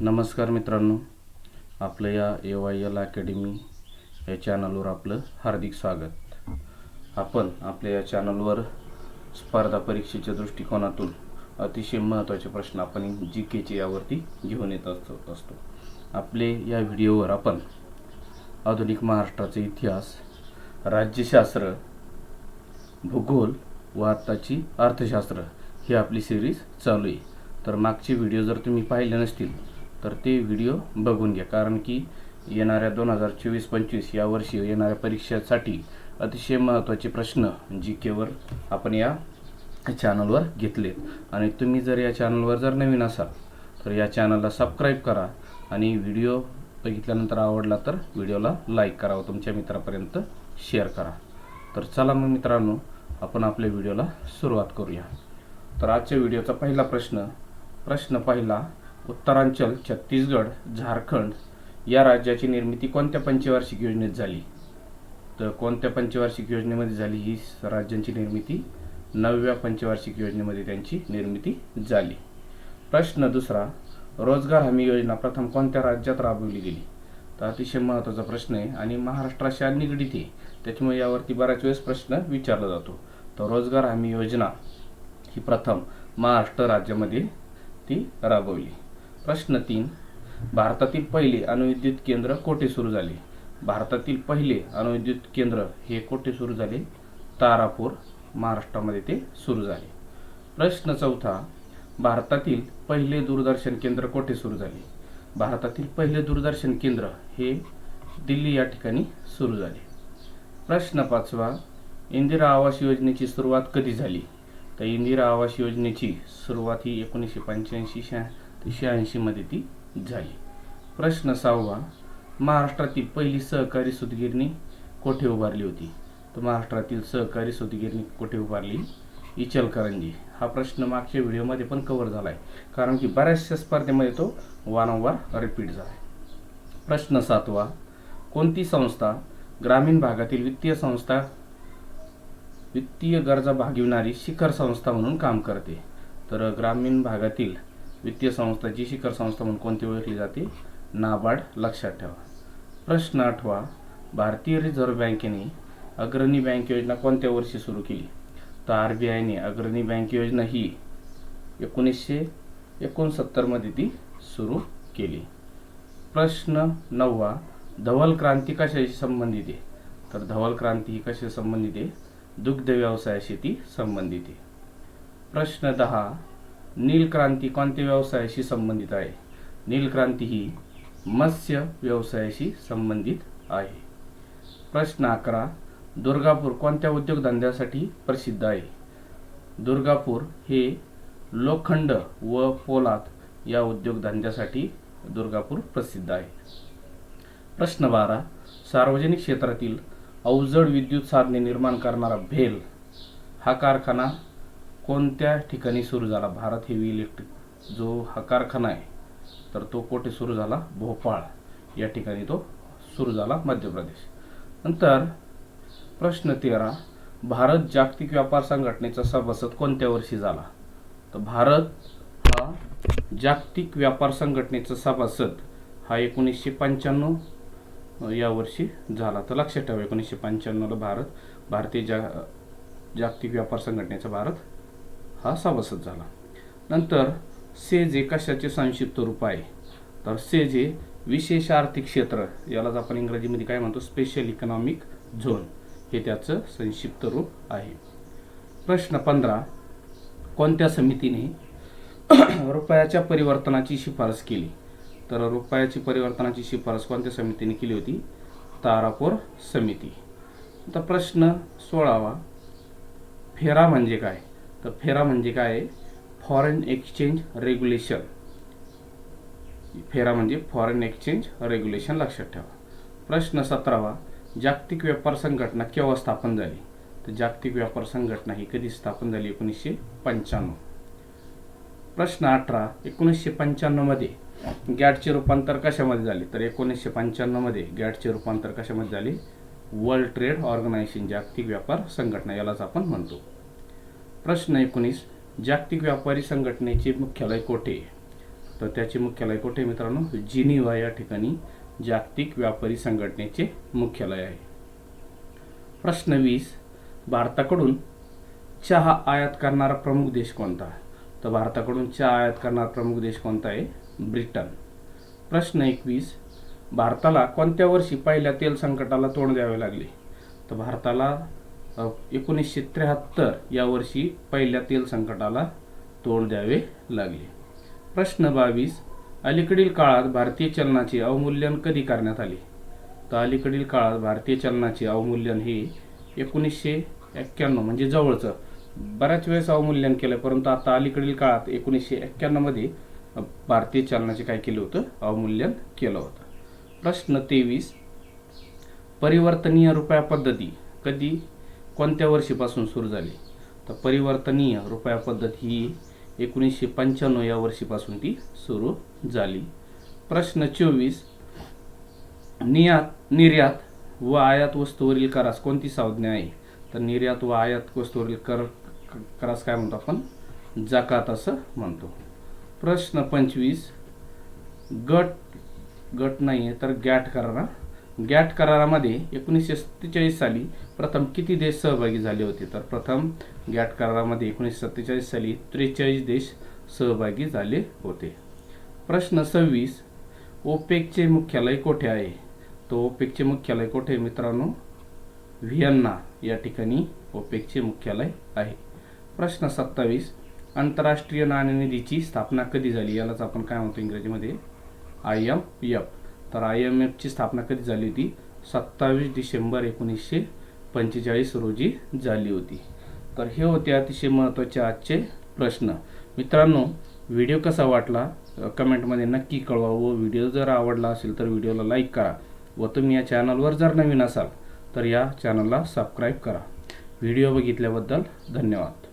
नमस्कार मित्रांनो आपलं या ए वाय एल अकॅडमी या चॅनलवर आपलं हार्दिक स्वागत. आपण आपल्या या चॅनलवर स्पर्धा परीक्षेच्या दृष्टिकोनातून अतिशय महत्त्वाचे प्रश्न आपण जी केचे यावरती घेऊन येत असतो असतो. आपले या व्हिडिओवर आपण आधुनिक महाराष्ट्राचा इतिहास राज्यशास्त्र भूगोल व आत्ताची अर्थशास्त्र ही आपली सिरीज चालू आहे. तर मागचे व्हिडिओ जर तुम्ही पाहिले नसतील तर ते व्हिडिओ बघून घ्या. कारण की येणाऱ्या दोन हजार चोवीस पंचवीस या वर्षी येणाऱ्या परीक्षेसाठी अतिशय महत्त्वाचे प्रश्न जी केवर आपण या चॅनलवर घेतलेत. आणि तुम्ही जर या चॅनलवर जर नवीन असाल तर या चॅनलला सबस्क्राईब करा आणि व्हिडिओ बघितल्यानंतर आवडला तर व्हिडिओला लाईक करा व तुमच्या मित्रापर्यंत शेअर करा. तर चला मग मित्रांनो आपण आपल्या व्हिडिओला सुरुवात करूया. तर आजच्या व्हिडिओचा पहिला प्रश्न प्रश्न पहिला उत्तरांचल छत्तीसगड झारखंड या राज्याची निर्मिती कोणत्या पंचवार्षिक योजनेत झाली? तर कोणत्या पंचवार्षिक योजनेमध्ये झाली ही राज्यांची निर्मिती? नवव्या पंचवार्षिक योजनेमध्ये त्यांची निर्मिती झाली. प्रश्न दुसरा रोजगार हमी योजना प्रथम कोणत्या राज्यात राबवली गेली? तर अतिशय महत्त्वाचा प्रश्न आहे आणि महाराष्ट्राशी निगडीत आहे. त्याच्यामुळे यावरती बऱ्याच वेळेस प्रश्न विचारला जातो. तर रोजगार हमी योजना ही प्रथम महाराष्ट्र राज्यामध्ये ती राबवली. प्रश्न तीन. भारतातील पहिले अणुविद्युत केंद्र कोठे सुरू झाले? भारतातील पहिले अणुविद्युत केंद्र हे कोठे सुरू झाले? तारापूर महाराष्ट्रामध्ये ते सुरू झाले. प्रश्न चौथा. भारतातील पहिले दूरदर्शन केंद्र कोठे सुरू झाले? भारतातील पहिले दूरदर्शन केंद्र हे दिल्ली या ठिकाणी सुरू झाले. प्रश्न पाचवा. इंदिरा आवास योजनेची सुरुवात कधी झाली? तर इंदिरा आवास योजनेची सुरुवात ही एकोणीसशे पंच्याऐंशी शहा शहाऐंशीमध्ये ती झाली प्रश्न सहावा. महाराष्ट्रातील पहिली सहकारी सुतगिरणी कोठे उभारली होती? तर महाराष्ट्रातील सहकारी सुतगिरणी कोठे उभारली? इचलकरंजी. हा प्रश्न मागच्या व्हिडिओमध्ये पण कव्हर झाला आहे कारण की बऱ्याचशा स्पर्धेमध्ये तो वारंवार रिपीट झाला आहे प्रश्न सातवा. कोणती संस्था ग्रामीण भागातील वित्तीय संस्था वित्तीय गरजा भागविणारी शिखर संस्था म्हणून काम करते? तर ग्रामीण भागातील वित्तीय संस्था जी शिखर संस्था म्हणून कोणती ओळखली जाते? नाबार्ड. लक्षात ठेवा. प्रश्न आठवा. भारतीय रिझर्व्ह बँकेने अग्रणी बँक योजना कोणत्या वर्षी सुरू केली? तर आर बी आयने अग्रणी बँक योजना ही एकोणीसशे एकोणसत्तरमध्ये ती सुरू केली. प्रश्न नववा. धवल क्रांती कशाशी संबंधित आहे? तर धवल क्रांती ही कशाशी संबंधित आहे? दुग्ध व्यवसायाशी ती संबंधित आहे. प्रश्न दहा. नीलक्रांती कोणत्या व्यवसायाशी संबंधित आहे? नीलक्रांती ही मत्स्य व्यवसायाशी संबंधित आहे. प्रश्न अकरा. दुर्गापूर कोणत्या उद्योगधंद्यासाठी प्रसिद्ध आहे? दुर्गापूर हे लोखंड व पोलाद या उद्योगधंद्यासाठी दुर्गापूर प्रसिद्ध आहे. प्रश्न बारा. सार्वजनिक क्षेत्रातील अवजड विद्युत साधने निर्माण करणारा भेल हा कारखाना कोणत्या ठिकाणी सुरू झाला? भारत हेवी इलेक्ट्रिक जो हा कारखाना आहे तर तो कोठे सुरू झाला? भोपाळ. या ठिकाणी तो सुरू झाला मध्य प्रदेश. नंतर प्रश्न तेरा. भारत जागतिक व्यापार संघटनेचा सभासद कोणत्या वर्षी झाला? तर भारत हा जागतिक व्यापार संघटनेचा सभासद हा एकोणीसशे पंच्याण्णव या वर्षी झाला. तर लक्षात ठेवा एकोणीसशे पंच्याण्णवला भारत भारतीय जा जागतिक व्यापार संघटनेचा भारत हा सभासद झाला. नंतर सेज हे कशाचे संक्षिप्त रूप आहे? तर सेज हे विशेष आर्थिक क्षेत्र यालाच आपण इंग्रजीमध्ये काय म्हणतो? स्पेशल इकॉनॉमिक झोन हे त्याचं संक्षिप्त रूप आहे. प्रश्न पंधरा. कोणत्या समितीने रुपयाच्या परिवर्तनाची शिफारस केली? तर रुपयाची परिवर्तनाची शिफारस कोणत्या समितीने केली होती? तारापूर समिती. आता प्रश्न सोळावा. फेरा म्हणजे काय? तर फेरा म्हणजे काय आहे? फॉरेन एक्सचेंज रेग्युलेशन फेरा म्हणजे फॉरेन एक्सचेंज रेग्युलेशन लक्षात ठेवा. प्रश्न सतरावा जागतिक व्यापार संघटना केव्हा स्थापन झाली? तर जागतिक व्यापार संघटना ही कधी स्थापन झाली? एकोणीसशे पंच्याण्णव. प्रश्न अठरा एकोणीसशे पंच्याण्णवमध्ये गॅटचे रूपांतर कशामध्ये झाले? तर एकोणीसशे पंच्याण्णवमध्ये गॅटचे रूपांतर कशामध्ये झाले? वर्ल्ड ट्रेड ऑर्गनायझेशन जागतिक व्यापार संघटना यालाच आपण म्हणतो. प्रश्न एकोणीस जागतिक व्यापारी संघटनेचे मुख्यालय कोठे? आहे? तर त्याचे मुख्यालय कोठे मित्रांनो? जिनिव्हा या ठिकाणी जागतिक व्यापारी संघटनेचे मुख्यालय आहे. प्रश्न वीस भारताकडून चहा आयात करणारा प्रमुख देश कोणता? तर भारताकडून चहा आयात करणारा प्रमुख देश कोणता आहे? ब्रिटन. प्रश्न एकवीस भारताला कोणत्या वर्षी पहिल्या तेल संकटाला तोंड द्यावे लागले? तर भारताला एकोणीसशे त्र्याहत्तर या वर्षी पहिल्या तेल संकटाला तोंड द्यावे लागले. प्रश्न बावीस अलीकडील काळात भारतीय चलनाचे अवमूल्यन कधी करण्यात आले? तर अलीकडील काळात भारतीय चलनाचे अवमूल्यन हे एकोणीसशे एक्क्याण्णव म्हणजे जवळचं. बऱ्याच वेळेस अवमूल्यन केलं परंतु आता अलीकडील काळात एकोणीसशे एक्क्याण्णवमध्ये भारतीय चलनाचे काय केलं होतं? अवमूल्यन केलं होतं. प्रश्न तेवीस परिवर्तनीय रुपया पद्धती कधी कोणत्या वर्षीपासून सुरू झाली? तर परिवर्तनीय रुपया पद्धत ही एकोणीसशे पंच्याण्णव या वर्षीपासून ती सुरू झाली. प्रश्न चोवीस. नियात निर्यात व आयात वस्तूवरील करास कोणती संज्ञा आहे? तर निर्यात व आयात वस्तूवरील कर करास काय म्हणतो आपण? जाकात असं म्हणतो. प्रश्न पंचवीस. गट गट नाही आहे तर गॅट करारा गॅट करारामध्ये एकोणीसशे सत्तेचाळीस साली प्रथम किती देश सहभागी झाले होते? तर प्रथम गॅट करारामध्ये एकोणीसशे सत्तेचाळीस साली त्रेचाळीस देश सहभागी झाले होते. प्रश्न सव्वीस ओपेकचे मुख्यालय कोठे आहे? तो ओपेकचे मुख्यालय कोठे आहे मित्रांनो? व्हिएन्ना या ठिकाणी ओपेकचे मुख्यालय आहे. प्रश्न सत्तावीस आंतरराष्ट्रीय नाणेनिधीची स्थापना कधी झाली? यालाच आपण काय म्हणतो इंग्रजीमध्ये? I M F. तर आय एम एफची स्थापना कधी झाली होती? सत्तावीस डिसेंबर एकोणीसशे पंचेचाळीस रोजी झाली होती. तर हे होते अतिशय महत्त्वाचे आजचे प्रश्न. मित्रांनो व्हिडिओ कसा वाटला? कमेंटमध्ये नक्की कळवा व व्हिडिओ जर आवडला असेल तर व्हिडिओला लाईक करा व तुम्ही या चॅनलवर जर नवीन असाल तर या चॅनलला सबस्क्राईब करा. व्हिडिओ बघितल्याबद्दल धन्यवाद.